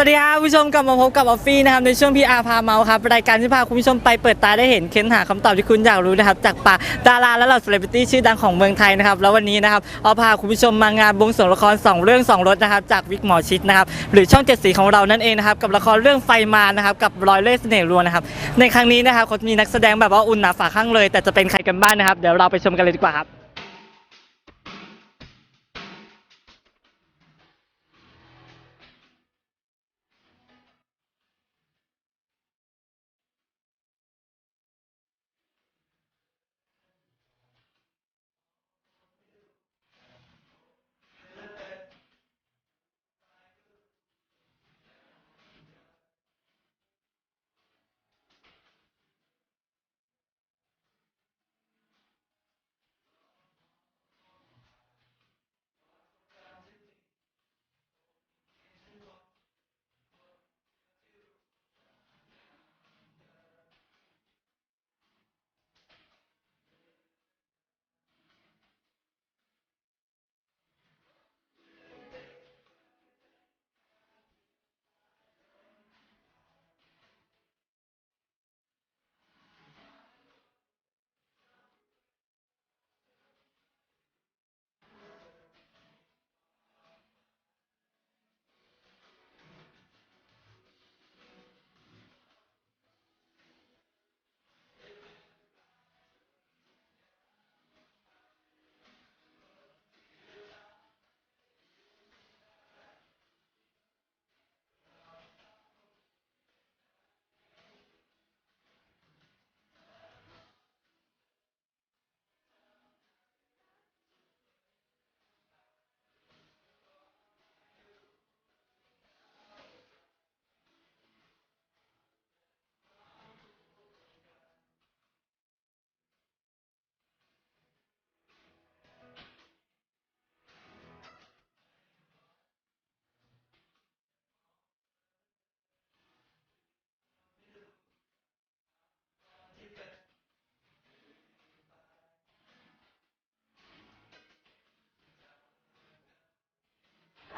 สวัสดีครับผู้ชมกลับมาพบกับออฟฟี่นะครับในช่วงพีอาพาเมาครับรายการที่พาคุณผู้ชมไปเปิดตาได้เห็นเค้นหาคำตอบที่คุณอยากรู้นะครับจากปากดาราและเหล่าเซเลบริตี้ชื่อดังของเมืองไทยนะครับแล้ววันนี้นะครับเอาพาคุณผู้ชมมางานบวงสรวงละครสองเรื่องสองรสนะครับจากวิกหมอชิดนะครับหรือช่องเจ็ดสีของเรานั่นเองนะครับกับละครเรื่องไฟมานะครับกับรอยเล่ห์เสน่ห์ลวงนะครับในครั้งนี้นะครับเขามีนักแสดงแบบว่าอุ่นหนาฝาข้างเลย แต่จะเป็นใครกันบ้างนะครับเดี๋ยวเราไปชมกันเลยดีกว่าครับ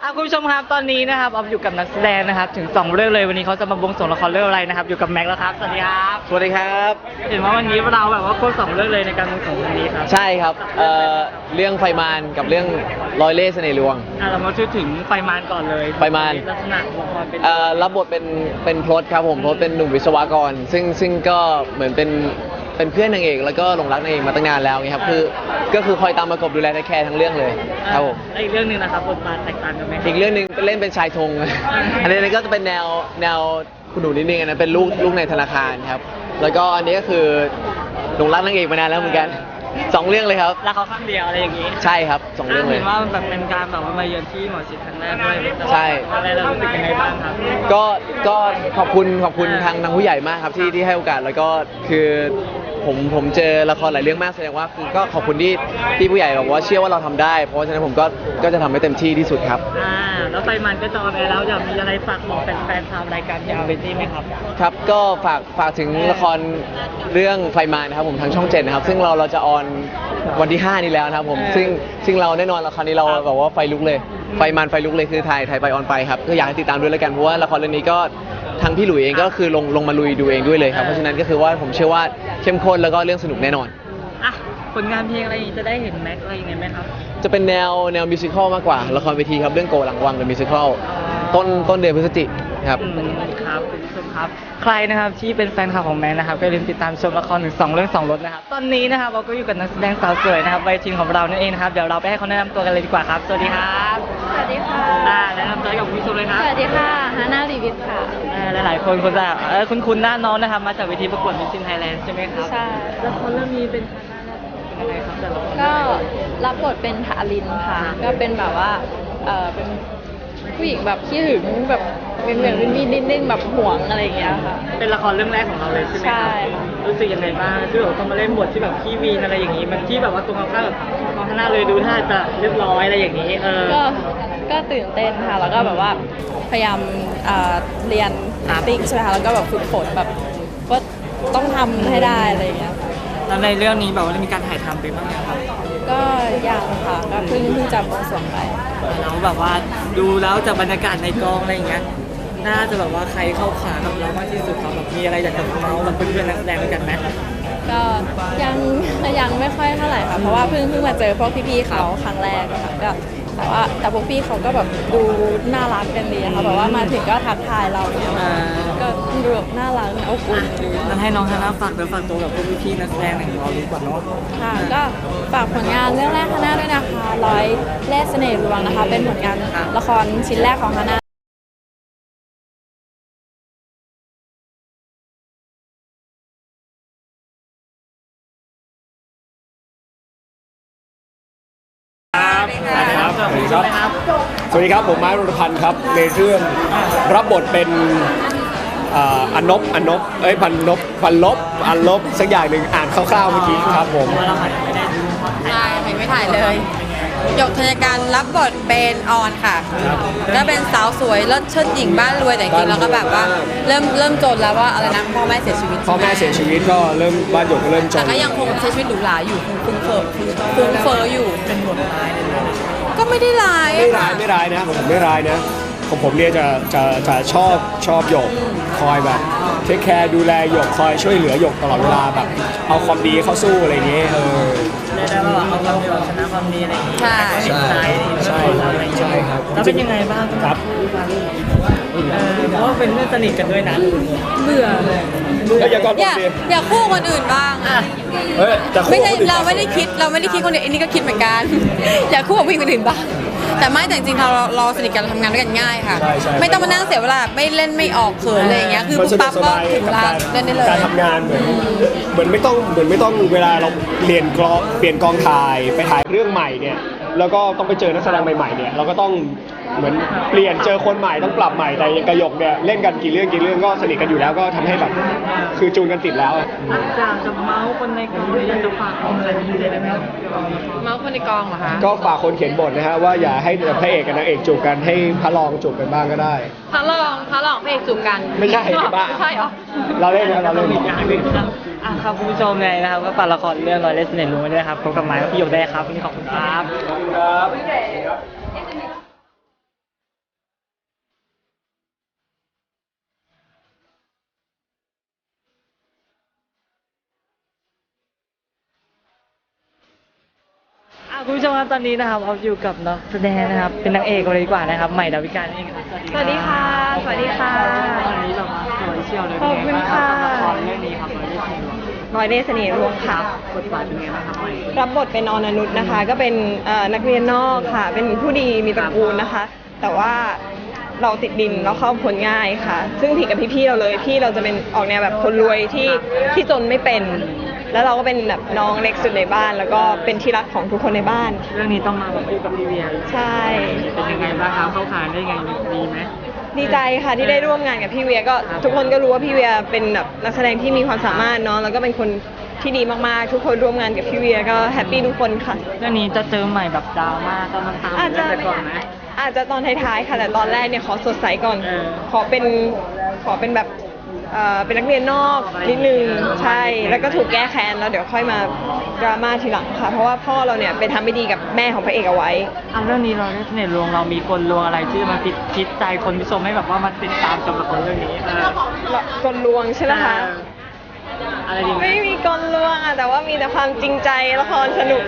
อะคุณผู้ชมครับตอนนี้นะครับออฟอยู่กับนักแสดงนะครับ ถึงสองเรื่องเลยวันนี้เขาจะมาบวงสรวงละครเรื่องอะไรนะครับ อยู่กับแม็กซ์แล้วครับสวัสดีครับสวัสดีครับ เห็นว่าวันนี้เราแบบว่าโค้ชสองเรื่องเลยในการบวงสรวงครั้งนี้ครับใช่ครับเอ่อเรื่องไฟมารกับเรื่องรอยเล่ห์เสน่ห์ลวงอะเรามาพูดถึงไฟมารก่อนเลยไฟมารลักษณะละครเป็นเอ่อรับบทเป็นเป็นพลดครับผมพลดเป็นหนุ่มวิศวกร ซึ่งซึ่งก็เหมือนเป็น เป็นเพื่อนนางเอกแล้วก็หลงรักนางเอกมาตั้งนานแล้วไงครับคือก็คือคอยตามประกบดูแลแทแคร์ทั้งเรื่องเลยครับผมและอีกเรื่องหนึ่งนะครับบทบาทแตกต่างกันไหมอีกเรื่องหนึ่งเล่นเป็นชายธงอันนี้ก็จะเป็นแนวแนวคุณหนูนิดนึงอันนั้นเป็นลูกลูกในธนาคารครับ แล้วก็อันนี้ก็คือหลงรักนางเอกมานานแล้วเหมือนกันสองเรื่องเลยครับรักเขาข้างเดียวอะไรอย่างนี้ ใช่ครับสองเรื่องเลยเห็นว่าแบบเป็นการแบบว่ามาเยือนที่หมอชิดครั้งแรกด้วยใช่อะไรเรารู้สึกยังไงบ้างครับก็ก็ขอบคุณขอบคุณทางทางผู้ใหญ่มากครับที่ที่ให้โอกาสแล้วก็คือ ผมผมเจอละครหลายเรื่องมากแสดงว่าคือก็ขอบคุณที่ที่ผู้ใหญ่บอกว่าเชื่อว่าเราทำได้ เพราะฉะนั้นผมก็ก็จะทำให้เต็มที่ที่สุดครับ อ่า แล้วไฟมันก็จะออนไปแล้วอยากมีอะไรฝากบอกแฟนๆชาวรายการยาวเบตี้ไหมครับ ครับก็ฝากฝากถึงละครเรื่องไฟมานะครับผมทางช่องเจ็ดนะครับ ซึ่งเราเราจะออนวันที่ 5 นี้แล้วนะครับผมเออซึ่งซึ่งเราแน่นอนละครนี้เราครับแบบว่าไฟลุกเลย ไฟมันไฟลุกเลยคือถ่ายถ่ายไปออนไปครับก็อยากให้ติดตามด้วยแล้วกันเพราะว่าละครเรื่องนี้ก็ ทางพี่หลุยเองก็คือลงลงมาลุยดูเองด้วยเลยครับเออเพราะฉะนั้นก็คือว่าผมเชื่อว่าเข้มข้นแล้วก็เรื่องสนุกแน่นอน อะผลงานเพลงอะไรอย่างนี้จะได้เห็นแม็กซ์อะไรอย่างเงี้ยไหมครับ จะเป็นแนวแนวมิวสิควลมากกว่า ละครเวทีครับเรื่องโกหลังวังเป็นมิวสิควลต้นต้นเดือนพฤศจิกครับ อืมครับคุณผู้ชมครับ ใครนะครับที่เป็นแฟนคลับของแมนนะครับก็อย่าลืมติดตามชมละครถึงสองเรื่องสองรถนะครับตอนนี้นะครับเราก็อยู่กับนักแสดงสาวสวยนะครับใบทินของเรานั่นเองนะครับเดี๋ยวเราไปให้เขาแนะนำตัวกันเลยดีกว่าครับ สวัสดีครับสวัสดีค่ะ อ่าแนะนำตัวให้กับคุณผู้ชมเลยคสรับวัสดีค่ะ ฮาน่าลีวิทค่ะ อ่าหลายๆคนคนจะเออคุณคุณหน้าน้องนะครับมาจากเวทีประกวดมิสซินไทยแลนด์ใช่ไหมครับใช่ละครเรื่องนี้เป็นครั้งแรกเป็นยังไงครับแต่ละคนก็รับบทเป็นทารินค่ะ ก็เป็นแบบว่า เออเป็นผู้หญิงแบบขี้หึงแบบเป็นเหมือนเป็นมีนิดนึงแบบห่วงอะไรอย่างเงี้ยค่ะ เป็นละครเรื่องแรกของเราเลยใช่ไหมครับใช่ค่ะรู้สึกยังไงบ้างที่แบบต้องมาเล่นบทที่แบบขี้วีนอะไรอย่างนี้ มันที่แบบว่าตรงข้ามแบบน้องฮาน่าเลยดูท่าจะเรียบร้อยอะไรอย่างนี้ เออก็ ก็ตื่นเต้นค่ะ แล้วก็แบบว่าพยายามเอ่อเรียนครับติ้งใช่ไหมคะ แล้วก็แบบฝึกฝนแบบว่าต้องทำให้ได้อะไรอย่างเงี้ยค่ะแล้วในเรื่องนี้แบบว่าได้มีการถ่ายทำไปบ้างไหมครับก็ยังค่ะ ก็เพิ่งเพิ่งจะบวงสรวงไป แล้วแบบว่าดูแล้วจากบรรยากาศในกองอะไรอย่างเงี้ยน่าจะแบบว่าใครเข้าขากับเรามากที่สุดครับแบบมีอะไรอยากจะเมาส์กับเพื่อนๆนักแสดงด้วยกันไหมก็ยังยังไม่ค่อยเท่าไหร่ค่ะ เพราะว่าเพิ่งเพิ่งมาเจอพวกพี่ๆเขาครั้งแรกค่ะก็ แต่ว่าแต่พวกพี่เขาก็แบบดูน่ารักกันดีค่ะแบบว่ามาถึงก็ทักทายเราเนี่ยอ่า ก็ดูแบบน่ารักอบอุ่นดี งั้นให้น้องฮาน่าฝากเนื้อฝากตัวกับพวกพี่ๆนักแสดงหน่อยของเราดีกว่าเนาะ ค่ะก็ฝากผลงานเรื่องแรกฮาน่าด้วยนะคะร้อยเล่ห์เสน่ห์ลวงนะคะ เป็นผลงานละครชิ้นแรกของฮาน่า ครับสวัสดีครับ สวัสดีครับ ผมไม้รุณพันธ์ครับ ในเรื่องรับบทเป็นอ่าอนนบอนนบเอ้ยพันนบพันลบอันลบสักอย่างหนึ่งอ่านคร่าวๆเมื่อกี้ครับผมเพราะว่าเราอาจจะไม่ได้ดูพอดแคสต์ใช่ค่ะไม่ถ่ายเลยหยกธัญการรับบทเป็นออนค่ะ ก็เป็นสาวสวยเลิศเชิดหญิงบ้านรวยแต่จริงๆแล้วก็แบบว่า เริ่มเริ่มจนแล้วว่าอะไรนะพ่อแม่เสียชีวิตพ่อแม่เสียชีวิตก็เริ่มบ้านหยกก็เริ่มจแต่น ก็ยังคงใช้ชีวิตหรูหราอยู่คงฟุ้งเฟ้อฟุ้งเฟ้ออยู่เป็นบทร้ายในเรื่องนี้ก็ ไม่ได้ร้ายไม่อะร้าค่ะยไม่ร้ายนะของผมไม่ร้ายนะของผมเนี่ยจะจะจะชอบชอบหยกคอยแบบเทคแคร์ดูแลหยกคอยช่วยเหลือหยกตลอดเวลาแบบ เอาความดีเข้าสู้อะไรอย่างเงี้ยเออเรียกได้ว่าเอาความดีเอาชนะความดีอะไรอย่างงี้ใช่เห็นใจนี่ใช่อะไรอย่างเงี้ยใช่ครับแล้วเป็นยังไงบ้างครับเออเพราะว่าเป็นเพื่อนสนิทกันด้วยนะเบื่อ แล้วอย่าก่อนอยากดิอยากคู่คนอื่นบ้างอะเฮ้ยแต่คู่ไม่ใช่คนอื่นเราไม่ได้คิดเราไม่ได้คิดคนเดียวอันนี้ก็คิดเหมือนกัน อยากคู่กับผู้หญิงคนอื่นบ้าง แต่ไม่แต่จริงๆเราเราสนิทกันเราทำงานด้วยกันง่ายค่ะ ใช่ใช่ ไม่ต้องมานั่งเสียเวลาไม่เล่นไม่ออกเขินอะไรอย่างเงี้ยคือมันปุ๊สบนุปั๊กบสก็บายถึงเวลากับเล่นได้เลยการทำงานเหมือนเหมือนไม่ต้องเหมือนไม่ต้องเวลาเราเรียนกลองเปลี่ยนกองถ่ายไปถ่ายเรื่องใหม่เนี่ย แล้วก็ต้องไปเจอนักแสดงใหม่ๆเนี่ยเราก็ต้องเหมือนเปลี่ยนเจอคนใหม่ต้องปรับใหม่แต่อย่างกระหยกเนี่ยเล่นกันกี่เรื่องกี่เรื่องก็สนิทกันอยู่แล้วก็ทำให้แบบคือจูนกันติดแล้วอะอะจากจะเมาส์คนในกลุ่มนี้อยากจะฝากของใครเป็นพิเศษไหมครับเมาส์คนในกองเหรอคะก็ฝากคนเขียนบทนะฮะว่าอย่าให้พระเอกกับนางเอกจูบกันให้พระรองจูบกันบ้างก็ได้ พระรองพระรองพระเอกจูบกันไม่ใช่บ้า ไม่ใช่เหรอ เราเล่นนะเราเล่นอีกอย่างหนึ่งครับ อะครับคุณผู้ชมเลยนะครับก็ฝากละครเรื่องรอยเลสเนตรู้ไว้ด้วยนะครับพบกับไม้กับพี่หยกได้ครับวันนี้ขอบคุณครับครับอะคุณผู้ชมครับตอนนี้นะครับเราอยู่กับนักแสดงนะครับเป็นนางเอกเลยดีกว่านะครับใหม่ดาวิกานั่นเองครับสวัสดีค่ะ สวัสดีค่ะตอนนี้เรามาสวยเชียวเลยขอบคุณค่ะเป็นไงบ้างรับละครเรื่องนี้ครับ รอยเลสเนตรู้ร้อยเล่ห์เสน่ห์ลวงค่ะ บทบาทเป็นไงบ้างครับใหม่รับบทเป็นออนานุษนะคะ ก็เป็นเอ่อนักเรียนนอกค่ะ เป็นผู้ดีมีตระกูลนะคะ แต่ว่าเราติดดินเราเข้าผลง่ายค่ะ ซึ่งผิดกับพี่ๆเราเลยพี่เราจะเป็นออกแนวแบบคนรวยที่ที่จนไม่เป็น แล้วเราก็เป็นแบบน้องเล็กสุดในบ้าน แล้วก็เป็นที่รักของทุกคนในบ้าน เรื่องนี้ต้องมาแบบคู่กับพี่เวียใช่ เป็นยังไงบ้างครับเข้าขาได้ไงดีไหม ดีใจค่ะที่ได้ร่วมงานกับพี่เวียก็ทุกคนก็รู้ว่าพี่เวียเป็นแบบนักแสดงที่มีความสามารถเนาะแล้วก็เป็นคนที่ดีมากๆ ทุกคนร่วมงานกับพี่เวียก็แฮปปี้ทุกคนค่ะ เรื่องนี้จะเจอใหม่แบบดราม่าตอนน้ำตาอาจจะแต่ก่อนไหมอาจจะตอนท้ายๆค่ะแต่ตอนแรกเนี่ยขอสดใสก่อนเออขอเป็นขอเป็นแบบ เอ่อเป็นนักเรียนนอกนิดนึงใช่ แล้วก็ถูกแก้แค้นแล้วเดี๋ยวค่อยมาดราม่าทีหลังค่ะ เพราะว่าพ่อเราเนี่ยไปทำไม่ดีกับแม่ของพระเอกเอาไว้อะเรื่องนี้เราได้เสน่ห์ลวงเรามีกลลวงอะไรที่มาติดคิดใจคนผู้ชมให้แบบว่ามาติดตามชมละครเรื่องนี้เออ กลลวงใช่ไหมคะ เออ อะไรดีไหมไม่มีกลลวงอะแต่ว่ามีแต่ความจริงใจละครสนุก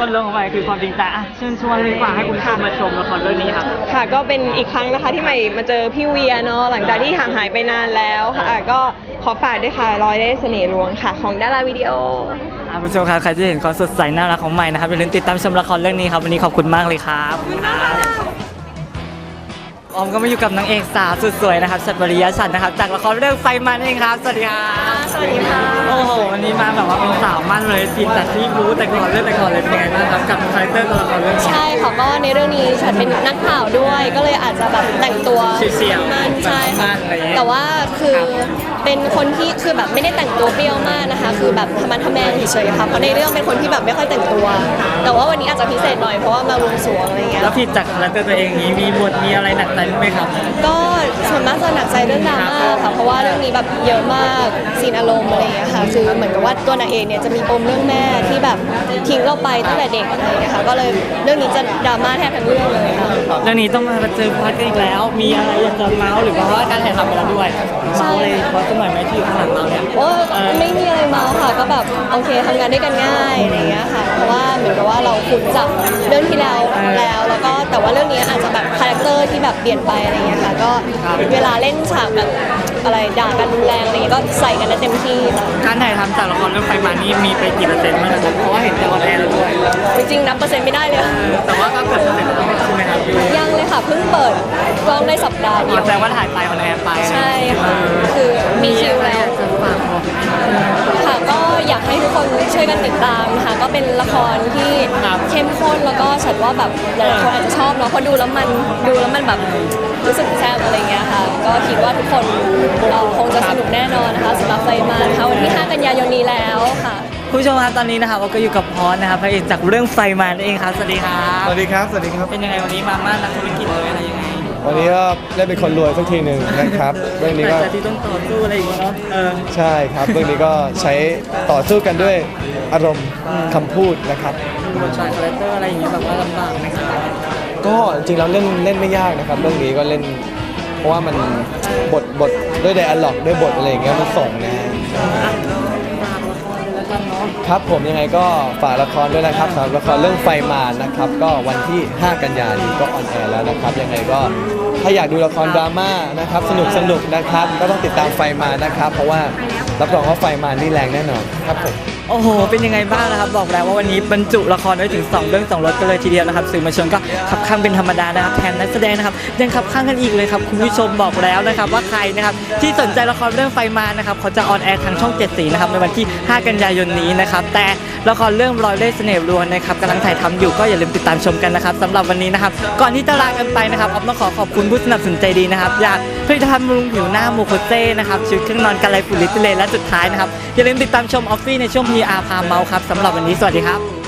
กลลวงของใหม่คือความจริงใจอะเชิญชวนเลยดีกว่าให้คุณผู้ชมมาชมละครเรื่องนี้ครับ ค่ะก็เป็นอีกครั้งนะคะที่ใหม่มาเจอพี่เวียเนาะหลังจากที่ห่างหายไปนานแล้วค่ะก็ขอฝากด้วยค่ะร้อยได้เสน่ห์ลวงค่ะ ของดาราวิดีโอ อะคุณผู้ชมครับใครที่เห็นความสดใสน่ารักของใหม่นะครับอย่าลืมติดตามชมละครเรื่องนี้ครับวันนี้ขอบคุณมากเลยครับข อบคุณมากออมก็มาอยู่กับนางเอกสาวสุดสวยนะครับชัดบริยะฉันท์นะครับ จากละครเรื่องไฟมันเองครับ สวัสดีครับสวัสดีค่ะ โอ้โหวันนี้มาแบบว่าเป็นสาวมั่นเลยทีมแต่ที่รู้แต่ก่อนเรื่องแต่ก่อนเลยเป็นไงบ้างครับกับคาแรคเตอร์ตัวละครเรื่องนี้ใช่ค่ะก็ในเรื่องนี้ฉันเป็นนักข่าวด้วย ก็เลยอาจจะแบบแต่งตัวเสี่ยวๆมันใช่แบบมั่ค่ะนๆอะไรอย่างเงี้ย แต่ว่าคือ เป็นคนที่คือแบบไม่ได้แต่งตัวเปรี้ยวมากนะคะ คือแบบธรรมะทะแมงเฉยๆค่ะเพราะในเรื่องเป็นคนที่แบบไม่ค่อยแต่งตัว แต่ว่าวันนี้อาจจะพิเศษหน่อยเพราะว่ามาวงสรวงอะไรเงี้ย แล้วผิดจากคาแรคเตอร์ตัวเองอย่างนี้มีบทมีอะไรหนักใจไหมครับ ส่วนมากจะหนักใจเรื่องดราม่าค่ะเพราะว่าเรื่องนี้แบบเยอะมากซีนอารมณ์อะไรเงี้ยค่ะคือเหมือนกับว่าตัวนางเอกเนี่ยจะมีปมเรื่องแม่ที่แบบทิ้งเราไปตั้งแต่เด็กอะไรเงี้ยค่ะก็เลยเรื่องนี้จะดราม่าแทบทั้งเรื่องเลยค่ะ เรื่องนี้ต้องมาเจอพอดกันอีกแล้ว มีอะไรอยากจะเมาส์หรือว่าการถ่ายทำไปแล้วด้วยเมาส์เลยเพราะสมัยไหมที่อยู่ข้างหลังเราเนี่ย โอ้เออไม่มีอะไรเมาส์ค่ะก็แบบโอเคทำงานด้วยกันง่ายอะไรเงี้ยค่ะ เพราะว่า เหมือนกับว่าเราคุ้นจากเรื่องที่แล้วแล้ว แล้วก็แต่ว่าเรื่องนี้อาจจะแบบคาแรคเตอร์ที่แบบเปลี่ยนไปอะไรเงี้ยค่ะก็เวลาเล่นฉากแบบอะไรด่ากันรุนแรงอะไรเงี้ยก็ใส่กันได้เต็มที่ค่ะการถ่ายทำจากละครเรื่องไฟมานี่มีไปกี่เปอร์เซ็นต์บ้างนะครับเพราะว่าเห็นจะออนแอร์แล้วด้วยจริงๆนับเปอร์เซ็นต์ไม่ได้เลยแต่ว่าก็เกือบจะเสร็จแล้วใช่ไหมครับพี่ยังเลยค่ะเพิ่งเปิดกล้องได้สัปดาห์อ๋เดีอยวแสดงว่าถ่ายไปออนแอร์ไปใช่ค่ะคือมีคิว ช่วยกันติดตามนะคะก็เป็นละครที่เข้มข้นแล้วก็ฉันว่าแบบหลายๆคนอาจจะชอบเนาะเพราะดูแล้วมันดูแล้วมันแบบรู้สึกแซ่บอะไรเงี้ยค่ะ ก็คิดว่าทุกคนเอ่อคงจะสนุกแน่นอนนะคะสำหรับไฟมานะคะวันที่ 5 กันยายนนี้แล้วค่ะคุณผู้ชมครับตอนนี้นะครับเราก็อยู่กับพอสนะครับพระเอกจากเรื่องไฟมานั่นเองครับสวัสดีครับสวัสดีครับสวัสดีครับเป็นยังไงวันนี้มาม่านักธุรกิจเลยอะไรยังไง วันนี้ก็ได้เป็นคนรวยสักทีหนึ่งนะครับเรื่องนี้หลัก็งจากที่ต้องต่อสู้อะไรอย่างเงี้ยเนาะเออใช่ครับ เรื่องนี้ก็ใช้ต่อสู้กันด้วยอารมณ์คำพูดนะครับ บทชายคาแรคเตอร์อะไรอย่างเงี้ยแบบว่าลำบากไหมครับก็จริงๆแล้วเล่นเล่นไม่ยากนะครับ เรื่องนี้ก็เล่น เพราะว่ามันบทบทด้วยไดอะล็อกด้วยบทอะไรอย่างเงี้ยมันส่งนะฮะแล้วกันเนาะ ครับผมยังไงก็ฝากละครด้วยนะครับสำหรับละครเรื่องไฟมารนะครับ ก็วันที่ 5 กันยายนนี้ก็ออนแอร์แล้วนะครับยังไงก็ถ้าอยากดูละครดราม่านะครับสนุกสนุกนะครับ ก็ต้องติดตามไฟมารนะครับ เพราะว่ารับรองว่าไฟมารนี่แรงแน่นอนครับผม โอ้โห เป็นยังไงบ้างนะครับ บอกแล้วว่าวันนี้บรรจุละครไว้ถึง 2 เรื่อง2รสกันเลยทีเดียวนะครับสื่อมวลชนก็ขับข้างเป็นธรรมดานะครับแถมนักแสดงนะครับยังขับข้างกันอีกเลยครับคุณผู้ชมบอกแล้วนะครับว่าใครนะครับที่สนใจละครเรื่องไฟมานะครับเขาจะออนแอร์ทางช่อง7สีนะครับในวันที่ 5 กันยายนนี้นะครับแต่ละครเรื่องรอยเล่ห์เสน่ห์ลวงนะครับกำลังถ่ายทำอยู่ก็อย่าลืมติดตามชมกันนะครับสำหรับวันนี้นะครับก่อนที่จะลากันไปนะครับออฟต้องขอขอบคุณผู้สนับสนุนใจดีนะครับอยางผลิตภัณฑ์บำรุงผิวหน้าโมโคเซ่นะครับชุดเครื่องนอนกันไรฝุ่นลิตเลและสุดท้ายนะครับอย่าลืมติดตามชมออฟฟี่ในช่วงอาพาเมาครับสำหรับวันนี้สวัสดีครับ